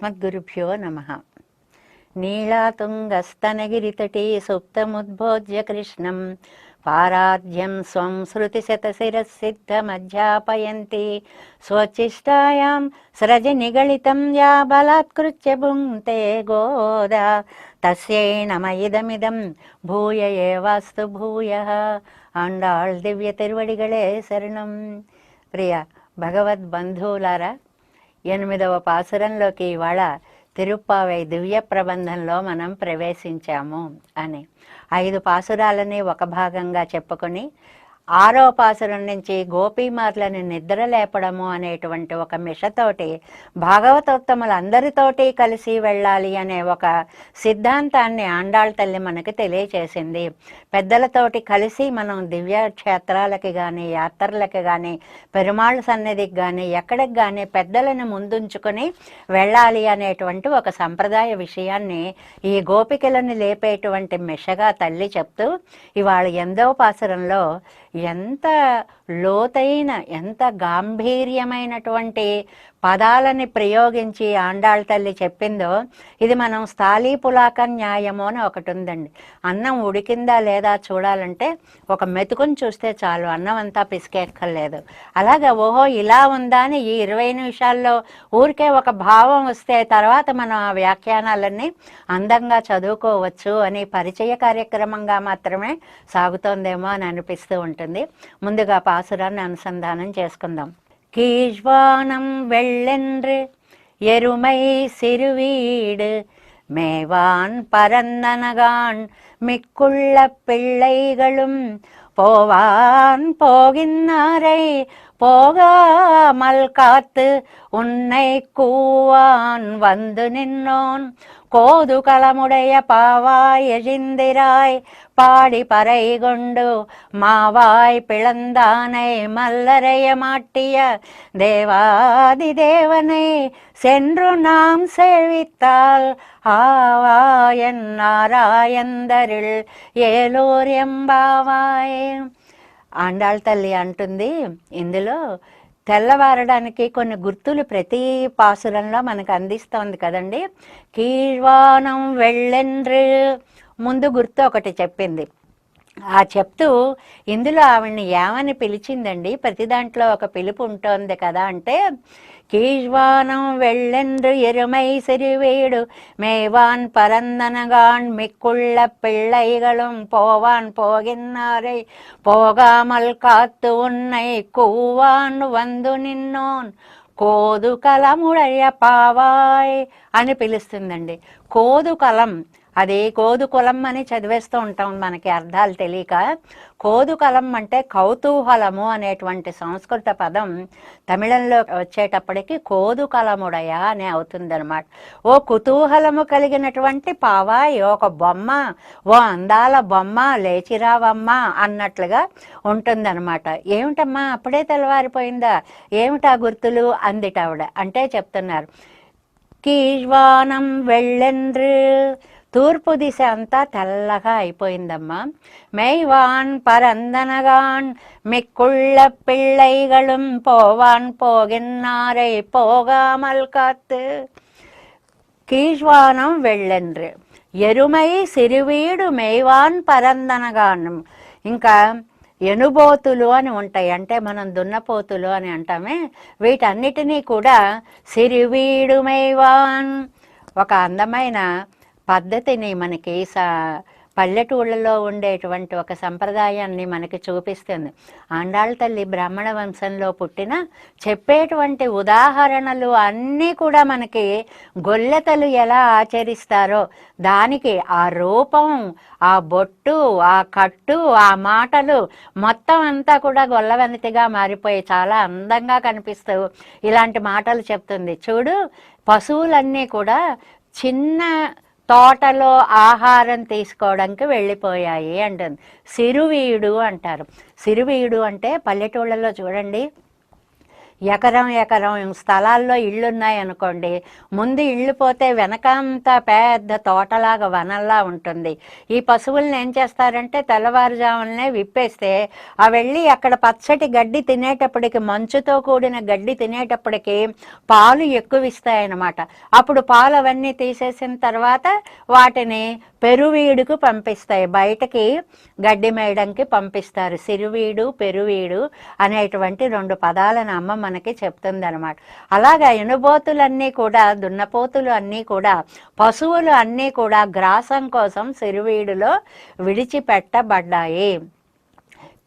అస్మద్గురుభ్యో నమ నీళాతుంగస్తనగిరితటీ సుప్తముద్భోజ్య కృష్ణం పారాధ్యం స్వం శృతిశతశిరసిద్ధమధ్యాపయంతి స్వచిష్టాయాం స్రజ నిగళితం యా బలాత్కృత్య భుంక్తే గోదా తస్యై నమ ఇదమిదం భూయ ఏవాస్తు భూయ అండాళ్ దివ్య తిరువడిగళే శరణం ప్రియ భగవద్ బంధువులారా ఎనిమిదవ పాసురంలోకి ఇవాళ తిరుప్పావై దివ్య ప్రబంధంలో మనం ప్రవేశించాము అని. ఐదు పాసురాలని ఒక భాగంగా చెప్పుకొని ఆరో నుంచి గోపీమార్లను నిద్ర లేపడము అనేటువంటి ఒక మిషతోటి భాగవతోత్తములందరితోటి కలిసి వెళ్ళాలి అనే ఒక సిద్ధాంతాన్ని ఆండాళ్ తల్లి మనకి తెలియచేసింది. పెద్దలతోటి కలిసి మనం దివ్య క్షేత్రాలకి కానీ యాత్రలకి కానీ పెరుమాళ్ళ సన్నిధికి కానీ ఎక్కడికి కానీ పెద్దలను ముందుంచుకొని వెళ్ళాలి అనేటువంటి ఒక సంప్రదాయ విషయాన్ని ఈ గోపికలను లేపేటువంటి మిషగా తల్లి చెప్తూ ఇవాళ ఎందో పాసురంలో ఎంత లోతైన ఎంత గాంభీర్యమైనటువంటి పదాలని ప్రయోగించి ఆండాళ్ళ తల్లి చెప్పిందో ఇది మనం స్థాళీ పులాక న్యాయము అని ఒకటి ఉందండి. అన్నం ఉడికిందా లేదా చూడాలంటే ఒక మెతుకుని చూస్తే చాలు అన్నం అంతా పిసికెక్కర్లేదు. అలాగా ఓహో ఇలా ఉందా అని ఈ ఇరవై నిమిషాల్లో ఊరికే ఒక భావం వస్తే తర్వాత మనం ఆ వ్యాఖ్యానాలన్నీ అందంగా చదువుకోవచ్చు అని పరిచయ కార్యక్రమంగా మాత్రమే సాగుతోందేమో అని అనిపిస్తూ ఉంటుంది. ముందుగా పాసురాన్ని అనుసంధానం చేసుకుందాం. கீழ்வானம் வெள்ளென்று எருமை சிறுவீடு மேவான் பரந்தனகான் மிக்குள்ள பிள்ளைகளும் போவான் போகின்னாரை போகாமல் காத்து உன்னை கூவான் வந்து நின்னோன். கோதுகலமுடைய பாவாய் எழிந்திராய் பாடி பறை கொண்டு மாவாய் பிளந்தானை மல்லரைய மாட்டிய தேவாதி தேவனை சென்று நாம் சேவித்தால் ஆவாயன் நாராயந்தரில் ఏలూర్ ఎంబావాయ్ ఆండాళ్ తల్లి అంటుంది ఇందులో తెల్లవారడానికి కొన్ని గుర్తులు ప్రతి పాసురంలో మనకు అందిస్తోంది కదండి. కీర్వాణం వెళ్ళెండ్రు ముందు గుర్తు ఒకటి చెప్పింది. ఆ చెప్తూ ఇందులో ఆవిడ్ని ఏమని పిలిచిందండి? ప్రతి దాంట్లో ఒక పిలుపు ఉంటుంది కదా అంటే கீழ்வானம் வெள்ளென்று எருமை சிறுவீடு மேவான் பரந்தனகான் மிக்குள்ள பிள்ளைகளும் போவான் போகின்னாரை போகாமல் காத்து உன்னை கூவான் வந்து నిన్నోన్ కోదు కలముడయ్య పావాయ్ అని పిలుస్తుందండి కోదు కలం అది కోదు కులం అని చదివేస్తూ ఉంటాం మనకి అర్థాలు తెలియక. కోదు కులం అంటే కౌతూహలము అనేటువంటి సంస్కృత పదం తమిళంలో వచ్చేటప్పటికి కోదు కలముడయా అని అవుతుందన్నమాట. ఓ కుతూహలము కలిగినటువంటి పావాయి ఒక బొమ్మ ఓ అందాల బొమ్మ లేచిరావమ్మా అన్నట్లుగా ఉంటుందన్నమాట. ఏమిటమ్మా? అప్పుడే తెల్లవారిపోయిందా? ఏమిటా గుర్తులు? అందిటావిడ అంటే చెప్తున్నారు. కీజ్వానం వెళ్ళెండ్రు తూర్పు దిశ అంతా తెల్లగా అయిపోయిందమ్మా. మెయ్వాన్ పరందనగాన్ మిక్కుళ్ళ పిళ్ళైగళం పోవాన్ పోగిన్నారై పోగామల్ కాత్ కీజ్వానం వెళ్ళెన్రు ఎరుమై సిరివీడు మెయ్వాన్ పరందనగానం. ఇంకా ఎనుబోతులు అని ఉంటాయి. అంటే మనం దున్నపోతులు అని అంటామే. వీటన్నిటినీ కూడా సిరివీడు మేవాన్. ఒక అందమైన పద్ధతిని మనకి స పల్లెటూళ్ళలో ఉండేటువంటి ఒక సంప్రదాయాన్ని మనకి చూపిస్తుంది. ఆండాళ్ళ తల్లి బ్రాహ్మణ వంశంలో పుట్టిన చెప్పేటువంటి ఉదాహరణలు అన్నీ కూడా మనకి గొల్లెతలు ఎలా ఆచరిస్తారో దానికి ఆ రూపం ఆ బొట్టు ఆ కట్టు ఆ మాటలు మొత్తం అంతా కూడా గొల్లవెనతిగా మారిపోయి చాలా అందంగా కనిపిస్తూ ఇలాంటి మాటలు చెప్తుంది. చూడు పశువులన్నీ కూడా చిన్న తోటలో ఆహారం తీసుకోవడానికి వెళ్ళిపోయాయి అంటుంది. సిరువీడు అంటారు. సిరువీడు అంటే పల్లెటూళ్ళలో చూడండి ఎకరం ఎకరం స్థలాల్లో ఇళ్ళున్నాయనుకోండి ముందు ఇళ్ళు పోతే వెనకంతా పెద్ద తోటలాగా వనంలా ఉంటుంది. ఈ పశువుల్ని ఏం చేస్తారంటే తెల్లవారుజామునే విప్పేస్తే ఆ వెళ్ళి అక్కడ పచ్చటి గడ్డి తినేటప్పటికి మంచుతో కూడిన గడ్డి తినేటప్పటికి పాలు ఎక్కువ ఇస్తాయన్నమాట అప్పుడు పాలు అవన్నీ తీసేసిన తర్వాత వాటిని పెరువీడుకు పంపిస్తాయి. బయటకి గడ్డి మేయడానికి పంపిస్తారు. సిరువీడు పెరువీడు అనేటువంటి రెండు పదాలను అమ్మ మనకి చెప్తుంది అనమాట అలాగా ఎనుబోతులన్నీ కూడా దున్నపోతులు అన్నీ కూడా పశువులు అన్నీ కూడా గ్రాసం కోసం సిరువీడులో విడిచిపెట్టబడ్డాయి.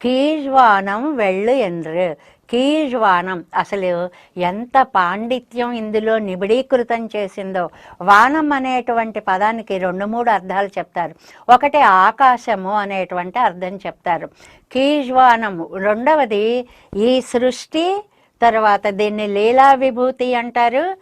కీజ్వానం వెళ్ళు ఎండ్రు కీజ్వానం అసలు ఎంత పాండిత్యం ఇందులో నిబిడీకృతం చేసిందో. వానం అనేటువంటి పదానికి రెండు మూడు అర్థాలు చెప్తారు. ఒకటి ఆకాశము అనేటువంటి అర్థం చెప్తారు. కీజ్వానము రెండవది ఈ సృష్టి తర్వాత దీన్ని లీలా విభూతి అంటారు.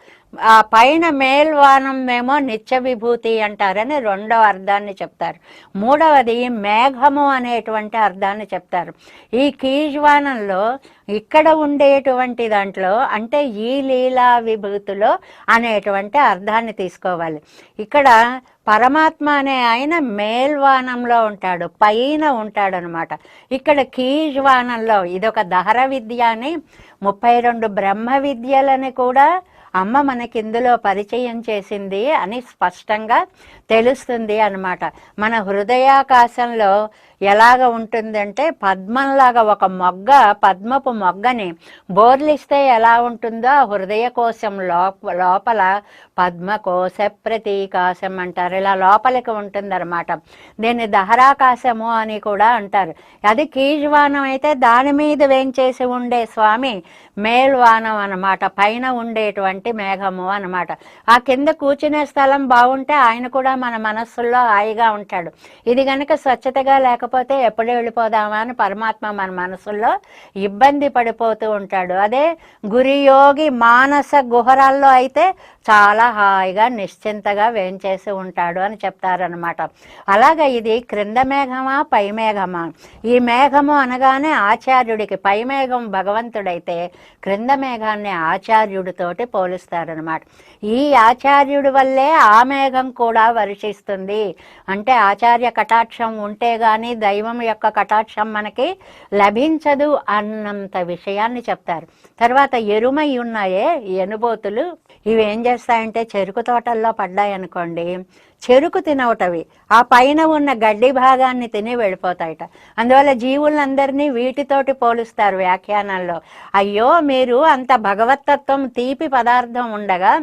ఆ పైన మేల్వానం ఏమో నిత్య విభూతి అంటారని రెండవ అర్థాన్ని చెప్తారు. మూడవది మేఘము అనేటువంటి అర్థాన్ని చెప్తారు. ఈ కీజ్వానంలో ఇక్కడ ఉండేటువంటి దాంట్లో అంటే ఈ లీలా విభూతిలో అనేటువంటి అర్థాన్ని తీసుకోవాలి. ఇక్కడ పరమాత్మ అనే ఆయన మేల్వానంలో ఉంటాడు పైన ఉంటాడు అనమాట ఇక్కడ కీజ్వానంలో ఇదొక దహర విద్య అని ముప్పై రెండు బ్రహ్మ విద్యలని కూడా అమ్మ మనకి ఇందులో పరిచయం చేసింది అని స్పష్టంగా తెలుస్తుంది అన్నమాట. మన హృదయాకాశంలో ఎలాగ ఉంటుందంటే పద్మంలాగా ఒక మొగ్గ పద్మపు మొగ్గని బోర్లిస్తే ఎలా ఉంటుందో హృదయ కోశం లోపల పద్మకోశ ప్రతీకాశం అంటారు. ఇలా లోపలికి ఉంటుందన్నమాట. దీన్ని దహరాకాశము అని కూడా అంటారు. అది కీజ్వానం అయితే దాని మీద వేంచేసి ఉండే స్వామి మేల్వానం అన్నమాట. పైన ఉండేటువంటి మేఘము అనమాట ఆ కింద కూర్చునే స్థలం బాగుంటే ఆయన కూడా మన మనస్సుల్లో హాయిగా ఉంటాడు. ఇది గనక స్వచ్ఛతగా లేకపోతే ఎప్పుడు వెళ్ళిపోదామా అని పరమాత్మ మన మనసుల్లో ఇబ్బంది పడిపోతూ ఉంటాడు. అదే గురియోగి మానస గుహరాల్లో అయితే చాలా హాయిగా నిశ్చింతగా వేంచేసి ఉంటాడు అని చెప్తారనమాట అలాగే ఇది క్రింద మేఘమా పై మేఘమా? ఈ మేఘము అనగానే ఆచార్యుడికి పై మేఘం భగవంతుడైతే క్రింద మేఘాన్ని ఆచార్యుడితోటి పోలుస్తారనమాట ఈ ఆచార్యుడి వల్లే ఆ మేఘం కూడా వర్షిస్తుంది. అంటే ఆచార్య కటాక్షం ఉంటే గాని దైవం యొక్క కటాక్షం మనకి లభించదు అన్నంత విషయాన్ని చెప్తారు. తర్వాత ఎరుమై ఉన్నాయే ఎనుబోతులు. ఇవి ఏం చేస్తాయంటే చెరుకు తోటల్లో పడ్డాయనుకోండి. చెరుకు తినవటవి. ఆ పైన ఉన్న గడ్డి భాగాన్ని తిని వెళ్ళిపోతాయట. అందువల్ల జీవులందరినీ వీటితోటి పోలుస్తారు వ్యాఖ్యానాల్లో. అయ్యో మీరు అంత భగవతత్వం తీపి పదార్థం ఉండగా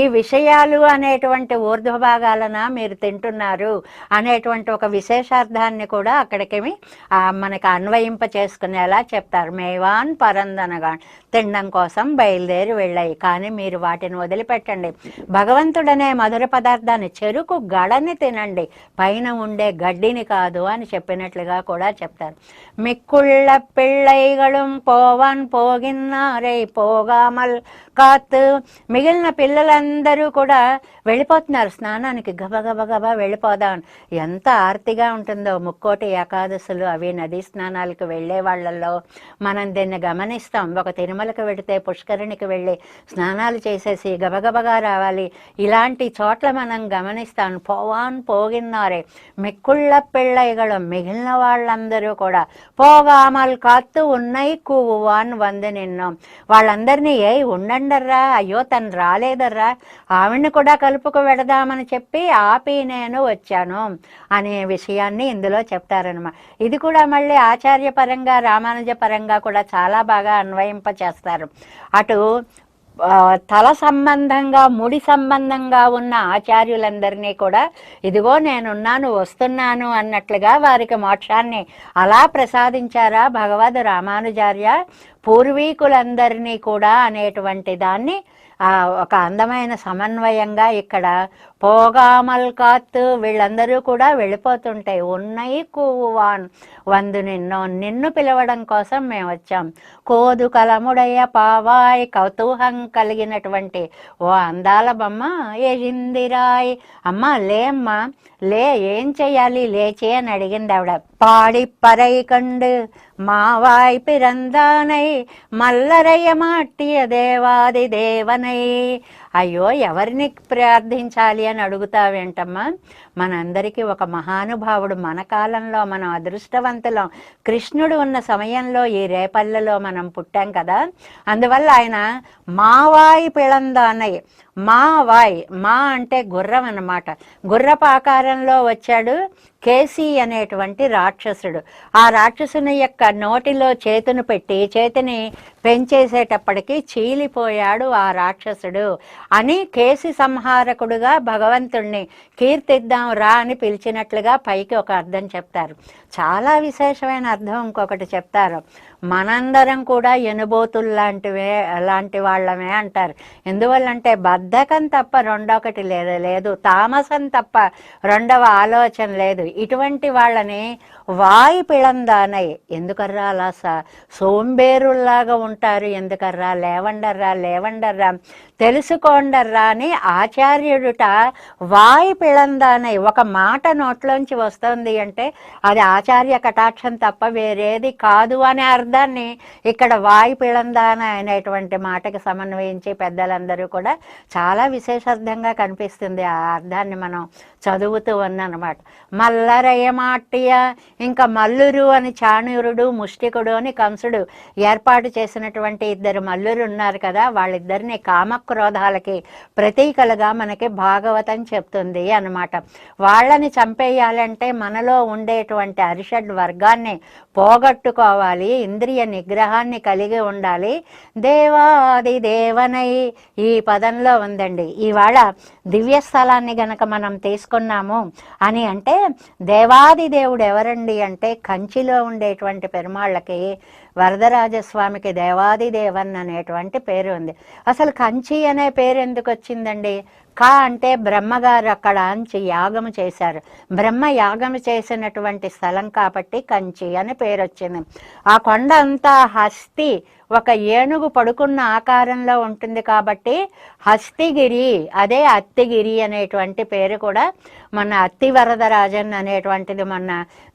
ఈ విషయాలు అనేటువంటి ఊర్ధ్వ భాగాలన మీరు తింటున్నారు అనేటువంటి ఒక విశేషార్థాన్ని కూడా అక్కడికి మనకు మనకి అన్వయింప చేసుకునేలా చెప్తారు. మేవాన్ పరందనగా తినడం కోసం బయలుదేరి వెళ్ళాయి. కానీ మీరు వాటిని వదిలిపెట్టండి. భగవంతుడనే మధుర పదార్థాన్ని చెరుకు గడని తినండి. పైన ఉండే గడ్డిని కాదు అని చెప్పినట్లుగా కూడా చెప్తారు. మిక్కుళ్ళ పిళ్ళైగళం పోవాన్ పోగిన్నారై పోగామల్ కాత్ మిగిలిన పిల్లలందరూ కూడా వెళ్ళిపోతున్నారు. స్నానానికి గబగబ గబా వెళ్ళిపోదాం. ఎంత ఆర్తిగా ఉంటుందో. ముక్కోటి ఏకాదశులు అవి నదీ స్నానాలకు వెళ్ళే వాళ్ళల్లో మనం దీన్ని గమనిస్తాం. ఒక తిరుమలకు వెళితే పుష్కరిణికి వెళ్ళి స్నానాలు చేసేసి గబగబగా రావాలి. ఇలాంటి చోట్ల మనం గమనిస్తాం పోవాన్ పోగిన్నారే మిక్కుళ్ళ పిళ్ళైగళం మిగిలిన వాళ్ళందరూ కూడా పోగామల్ కాత్తు ఉన్నాయి కూవాన్ వంద నిన్ను వాళ్ళందరినీ ఏ ఉండండర్రా అయ్యో తను రాలేదర్రా ఆవిడ్ని కూడా కలుపుకు వెడదామని చెప్పి ఆపి నేను వచ్చాను అనే విషయాన్ని ఇందులో చెప్తారనమాట ఇది కూడా మళ్ళీ ఆచార్య పరంగా రామానుజ పరంగా కూడా చాలా బాగా అన్వయింప చేస్తారు అటు తల సంబంధంగా ముడి సంబంధంగా ఉన్న ఆచార్యులందరినీ కూడా ఇదిగో నేనున్నాను వస్తున్నాను అన్నట్లుగా వారికి మోక్షాన్ని అలా ప్రసాదించారా భగవద్ రామానుజార్య? పూర్వీకులందరినీ కూడా అనేటువంటి దాన్ని ఒక అందమైన సమన్వయంగా ఇక్కడ పోగామల్ కాత్ వీళ్ళందరూ కూడా వెళ్ళిపోతుంటాయి ఉన్నాయి కూవాన్ వందు నిన్ను నిన్ను పిలవడం కోసం మేము వచ్చాం. కోదు కలముడయ్య పావాయ్ కౌతూహం కలిగినటువంటి ఓ అందాల బొమ్మ ఏజిందిరాయ్ అమ్మ లే అమ్మా లే ఏం చేయాలి లేచి అని అడిగింది ఆవిడ. பாடி பறை கண்டு மாவாய் பிறந்தானை మల్లరయ్య మాట్టియ దేవాది దేవనై అయ్యో ఎవరిని ప్రార్థించాలి అని అడుగుతావేంటమ్మా మనందరికీ ఒక మహానుభావుడు మన కాలంలో మనం అదృష్టవంతులం. కృష్ణుడు ఉన్న సమయంలో ఈ రేపల్లెలో మనం పుట్టాం కదా. అందువల్ల ఆయన మావాయి పిళందానయ్య మా వాయ్ మా అంటే గుర్రం అన్నమాట. గుర్రపు ఆకారంలో వచ్చాడు కేసీ అనేటువంటి రాక్షసుడు. ఆ రాక్షసుని యొక్క నోటిలో చేతును పెట్టి చేతిని పెంచేసేటప్పటికి చీలిపోయాడు ఆ రాక్షసుడు. అని కేసి సంహారకుడుగా భగవంతుణ్ణి కీర్తిద్దాం రా అని పిలిచినట్లుగా పైకి ఒక అర్థం చెప్తారు. చాలా విశేషమైన అర్థం ఇంకొకటి చెప్తారు. మనందరం కూడా ఎనుబోతులు లాంటివే లాంటి వాళ్ళమే అంటారు. ఎందువల్లంటే బద్ధకం తప్ప రెండొకటి లేదు లేదు. తామసం తప్ప రెండవ ఆలోచన లేదు. ఇటువంటి వాళ్ళని వాయి పిళందానై. ఎందుకర్రా అలా సోంబేరుల్లాగా ఉంటారు. ఎందుకర్రా? లేవండర్రా లేవండర్రా? తెలుసుకోండర్రా అని ఆచార్యుడుట వాయి పిళందానై ఒక మాట నోట్లోంచి వస్తుంది అంటే అది ఆచార్య కటాక్షం తప్ప వేరేది కాదు అనే అర్థాన్ని ఇక్కడ వాయి పిళందాన అనేటువంటి మాటకి సమన్వయించి పెద్దలందరూ కూడా చాలా విశేషార్థంగా కనిపిస్తుంది ఆ అర్థాన్ని మనం చదువుతూ ఉన్ననమాట. మల్లరయ్య మాట్టియ ఇంకా మల్లురు అని చాణూరుడు ముష్టికుడు అని కంసుడు ఏర్పాటు చేసినటువంటి ఇద్దరు మల్లురు ఉన్నారు కదా వాళ్ళిద్దరిని కామక్రోధాలకి ప్రతీకలుగా మనకి భాగవతం చెప్తుంది అన్నమాట. వాళ్ళని చంపేయాలంటే మనలో ఉండేటువంటి అరిషడ్ వర్గాన్ని పోగొట్టుకోవాలి. ఇంద్రియ నిగ్రహాన్ని కలిగి ఉండాలి. దేవాది దేవనై ఈ పదంలో ఉందండి. ఇవాళ దివ్య స్థలాన్ని గనక మనం తీసుకున్నాము అని అంటే దేవాది దేవుడు ఎవరండి అంటే కంచిలో ఉండేటువంటి పెరుమాళ్ళకి వరదరాజస్వామికి దేవాది దేవన్ అనేటువంటి పేరు ఉంది. అసలు కంచి అనే పేరు ఎందుకు వచ్చిందండి? కా అంటే బ్రహ్మగారు అక్కడ అంచి యాగము చేశారు. బ్రహ్మ యాగము చేసినటువంటి స్థలం కాబట్టి కంచి అని పేరు వచ్చింది. ఆ కొండ అంతా హస్తి ఒక ఏనుగు పడుకున్న ఆకారంలో ఉంటుంది కాబట్టి హస్తిగిరి అదే అత్తిగిరి అనేటువంటి పేరు కూడా మొన్న అత్తి వరదరాజన్ అనేటువంటిది మొన్న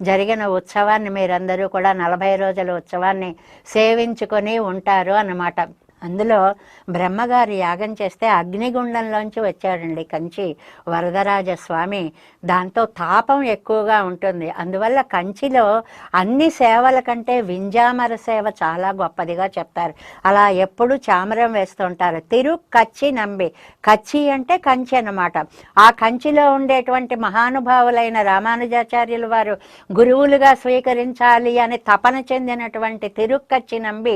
జరిగిన ఉత్సవాన్ని మీరందరూ కూడా నలభై రోజుల ఉత్సవాన్ని సేవించుకొని ఉంటారు అన్నమాట. అందులో బ్రహ్మగారు యాగం చేస్తే అగ్నిగుండంలోంచి వచ్చాడండి కంచి వరదరాజ స్వామి దాంతో తాపం ఎక్కువగా ఉంటుంది. అందువల్ల కంచిలో అన్ని సేవల కంటే వింజామర సేవ చాలా గొప్పదిగా చెప్తారు. అలా ఎప్పుడు చామరం వేస్తుంటారు. తిరు కచ్చి నంబి. కచ్చి అంటే కంచి అన్నమాట. ఆ కంచిలో ఉండేటువంటి మహానుభావులైన రామానుజాచార్యులు వారు గురువులుగా స్వీకరించాలి అని తపన చెందినటువంటి తిరుక్కచ్చి నంబి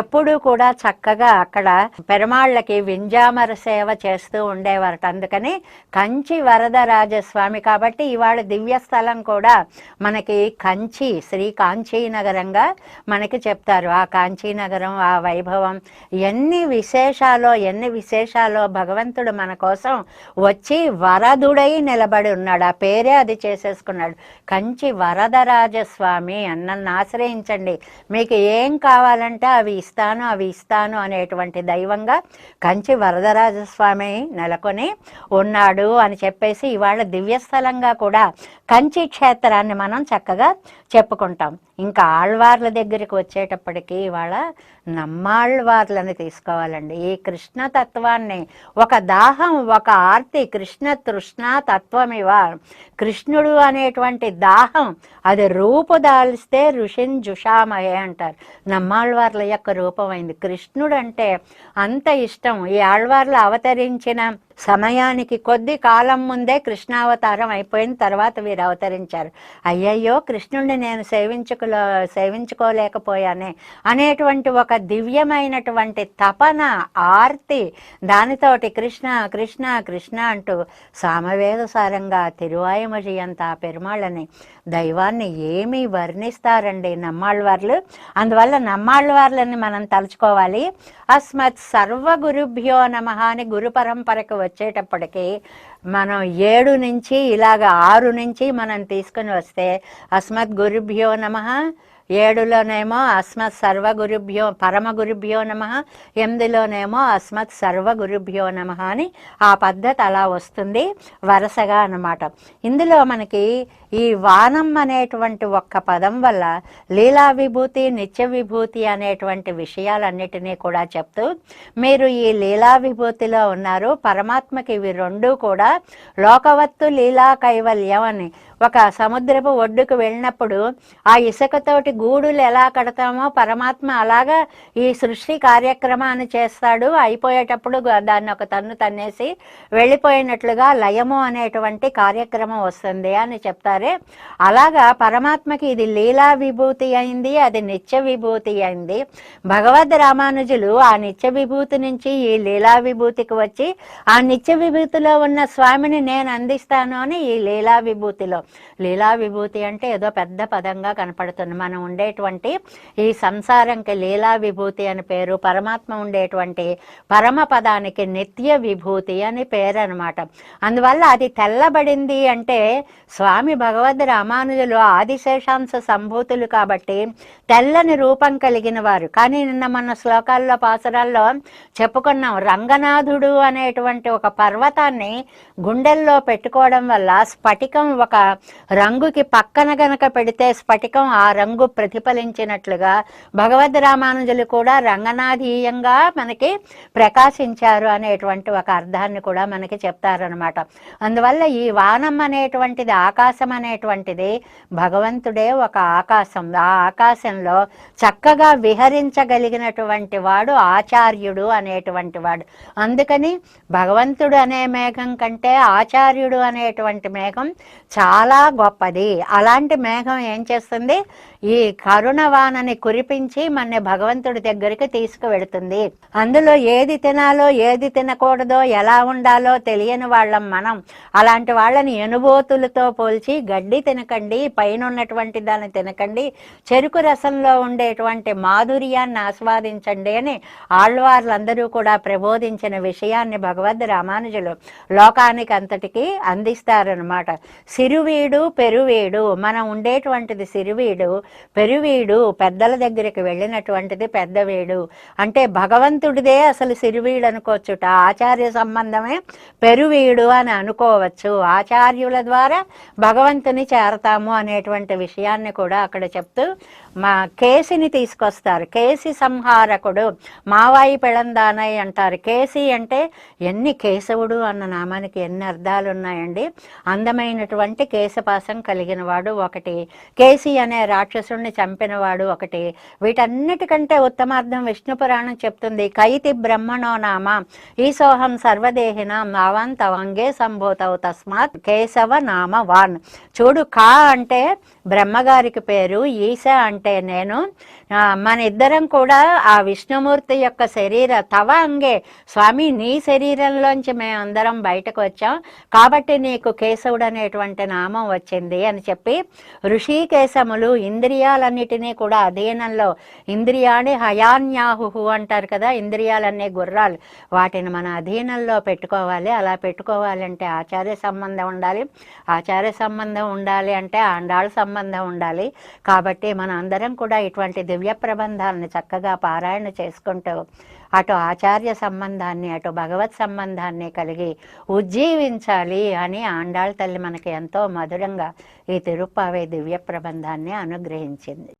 ఎప్పుడూ కూడా చక్కగా అక్కడ పెరమాళ్ళకి వింజామర సేవ చేస్తూ ఉండేవారట అందుకని కంచి వరదరాజస్వామి కాబట్టి ఇవాళ దివ్య స్థలం కూడా మనకి కంచి శ్రీ కాంచీ నగరంగా మనకి చెప్తారు. ఆ కాంచీ నగరం ఆ వైభవం ఎన్ని విశేషాలో ఎన్ని విశేషాలో భగవంతుడు మన కోసం వచ్చి వరదుడై నిలబడి ఉన్నాడు. ఆ పేరే అది చేసేసుకున్నాడు. కంచి వరదరాజస్వామి అన్నన్ను ఆశ్రయించండి. మీకు ఏం కావాలంటే అవి ఇస్తాను అవి ఇస్తాను అనేటువంటి దైవంగా కంచి వరదరాజస్వామి నెలకొని ఉన్నాడు అని చెప్పేసి ఇవాళ దివ్యస్థలంగా కూడా కంచి క్షేత్రాన్ని మనం చక్కగా చెప్పుకుంటాం. ఇంకా ఆళ్వార్ల దగ్గరికి వచ్చేటప్పటికి ఇవాళ నమ్మాళ్వార్లని తీసుకోవాలండి. ఈ కృష్ణ తత్వాన్ని ఒక దాహం ఒక ఆర్తి కృష్ణ తృష్ణ తత్వమివ కృష్ణుడు అనేటువంటి దాహం అది రూపుదాల్స్తే ఋషిన్ జుషామయే అంటారు. నమ్మాళ్వార్ల యొక్క రూపమైంది. కృష్ణుడు అంటే అంత ఇష్టం. ఈ ఆళ్వార్లు అవతరించిన సమయానికి కొద్ది కాలం ముందే కృష్ణావతారం అయిపోయిన తర్వాత వీరు అవతరించారు. అయ్యయ్యో కృష్ణుడిని నేను సేవించుకులో సేవించుకోలేకపోయానే. అనేటువంటి ఒక దివ్యమైనటువంటి తపన ఆర్తి దానితోటి కృష్ణ కృష్ణ కృష్ణ అంటూ సామవేద సారంగా తిరువాయుమజి పెరుమాళ్ళని దైవాన్ని ఏమి వర్ణిస్తారండి నమ్మాళ్ళవార్లు. అందువల్ల నమ్మాళ్ళవార్లని మనం తలుచుకోవాలి. అస్మత్ సర్వ గురుభ్యో నమ అని గురు పరంపరకు వచ్చేటప్పటికి మనం ఏడు నుంచి ఇలాగ ఆరు నుంచి మనం తీసుకుని వస్తే అస్మత్ గురుభ్యో నమ. ఏడులోనేమో అస్మత్ సర్వ గురుభ్యో పరమ గురుభ్యో నమ ఎనిమిదిలోనేమో అస్మత్ సర్వ గురుభ్యో నమ అని ఆ పద్ధతి అలా వస్తుంది వరుసగా అన్నమాట. ఇందులో మనకి ఈ వానం అనేటువంటి ఒక్క పదం వల్ల లీలా విభూతి నిత్య విభూతి అనేటువంటి విషయాలన్నిటినీ కూడా చెప్తూ మీరు ఈ లీలా విభూతిలో ఉన్నారు పరమాత్మకి ఇవి రెండూ కూడా లోకవత్తు లీలా కైవల్యం అని ఒక సముద్రపు ఒడ్డుకు వెళ్ళినప్పుడు ఆ ఇసుకతోటి గూడులు ఎలా కడతామో పరమాత్మ అలాగా ఈ సృష్టి కార్యక్రమాన్ని చేస్తాడు. అయిపోయేటప్పుడు దాన్ని ఒక తన్ను తన్నేసి వెళ్ళిపోయినట్లుగా లయము అనేటువంటి కార్యక్రమం వస్తుంది అని చెప్తారే. అలాగా పరమాత్మకి ఇది లీలా విభూతి అయింది అది నిత్య విభూతి అయింది. భగవద్ రామానుజులు ఆ నిత్య విభూతి నుంచి ఈ లీలా విభూతికి వచ్చి ఆ నిత్య విభూతిలో ఉన్న స్వామిని నేను అందిస్తాను అని ఈ లీలా విభూతిలో లీలా విభూతి అంటే ఏదో పెద్ద పదంగా కనపడుతుంది. మనం ఉండేటువంటి ఈ సంసారంకి లీలా విభూతి అని పేరు పరమాత్మ ఉండేటువంటి పరమ పదానికి నిత్య విభూతి అని పేరు అనమాట అందువల్ల అది తెల్లబడింది అంటే స్వామి భగవద్ రామానుజులు ఆదిశేషాంశ సంభూతులు కాబట్టి తెల్లని రూపం కలిగిన వారు. కానీ నిన్న మన శ్లోకాల్లో పాసరాల్లో చెప్పుకున్నాం రంగనాథుడు అనేటువంటి ఒక పర్వతాన్ని గుండెల్లో పెట్టుకోవడం వల్ల స్ఫటికం ఒక రంగుకి పక్కన గనక పెడితే స్ఫటికం ఆ రంగు ప్రతిఫలించినట్లుగా భగవద్ రామానుజులు కూడా రంగనాధీయంగా మనకి ప్రకాశించారు అనేటువంటి ఒక అర్థాన్ని కూడా మనకి చెప్తారనమాట అందువల్ల ఈ వానం అనేటువంటిది ఆకాశం అనేటువంటిది భగవంతుడే ఒక ఆకాశం. ఆ ఆకాశంలో చక్కగా విహరించగలిగినటువంటి వాడు ఆచార్యుడు అనేటువంటి వాడు. అందుకని భగవంతుడు అనే మేఘం కంటే ఆచార్యుడు అనేటువంటి మేఘం చాలా గొప్పది. అలాంటి మేఘం ఏం చేస్తుంది? ఈ కరుణవానని కురిపించి మన భగవంతుడి దగ్గరికి తీసుకువెడుతుంది. అందులో ఏది తినాలో ఏది తినకూడదో ఎలా ఉండాలో తెలియని వాళ్ళం మనం. అలాంటి వాళ్ళని ఎనుబోతులతో పోల్చి గడ్డి తినకండి పైన ఉన్నటువంటి దాన్ని తినకండి చెరుకు రసంలో ఉండేటువంటి మాధుర్యాన్ని ఆస్వాదించండి అని ఆళ్వార్లందరూ కూడా ప్రబోధించిన విషయాన్ని భగవద్ రామానుజులు లోకానికి అంతటికి అందిస్తారనమాట సిరువీడు పెరువీడు. మనం ఉండేటువంటిది సిరివీడు పెరువీడు పెద్దల దగ్గరికి వెళ్ళినటువంటిది పెద్దవీడు. అంటే భగవంతుడిదే అసలు సిరివీడు అనుకోవచ్చుట. ఆచార్య సంబంధమే పెరువీడు అని అనుకోవచ్చు. ఆచార్యుల ద్వారా భగవంతుని చేరతాము అనేటువంటి విషయాన్ని కూడా అక్కడ చెప్తూ మా కేసిని తీసుకొస్తారు. కేసి సంహారకుడు. మావాయి పెళందానయ్య అంటారు. కేసి అంటే ఎన్ని కేశవుడు అన్న నామానికి ఎన్ని అర్థాలు ఉన్నాయండి అందమైనటువంటి కేశపాసం కలిగిన వాడు ఒకటి. కేసి అనే రాక్షసుణ్ణి చంపినవాడు ఒకటి. వీటన్నిటికంటే ఉత్తమార్థం విష్ణు పురాణం చెప్తుంది కైతి బ్రహ్మణో నామ. ఈసోహం సర్వదేహిన నావాన్ తవంగే సంభూతవు తస్మాత్ కేశవ నామ వాన్ చూడు కా అంటే బ్రహ్మగారికి పేరు ఈశ అంటే నేను. మన ఇద్దరం కూడా ఆ విష్ణుమూర్తి యొక్క శరీర తవ అంగే. స్వామి నీ శరీరంలోంచి మేమందరం బయటకు వచ్చాం. కాబట్టి నీకు కేశవుడు అనేటువంటి నామం వచ్చింది అని చెప్పి ఋషికేశములు ఇంద్రియాలన్నిటినీ కూడా అధీనంలో ఇంద్రియాన్ని హయాన్యాహు అంటారు కదా ఇంద్రియాలన్నీ గుర్రాలు. వాటిని మన అధీనంలో పెట్టుకోవాలి. అలా పెట్టుకోవాలంటే ఆచార్య సంబంధం ఉండాలి. ఆచార్య సంబంధం ఉండాలి అంటే ఆండాళ్ళ సంబంధం ఉండాలి. కాబట్టి మన అందరం కూడా ఇటువంటి దివ్య ప్రబంధాలను చక్కగా పారాయణ చేసుకుంటూ అటు ఆచార్య సంబంధాన్ని అటు భగవత్ సంబంధాన్ని కలిగి ఉజ్జీవించాలి అని ఆండాళ్ తల్లి మనకి ఎంతో మధురంగా ఈ తిరుప్పావే దివ్య ప్రబంధాన్ని అనుగ్రహించింది.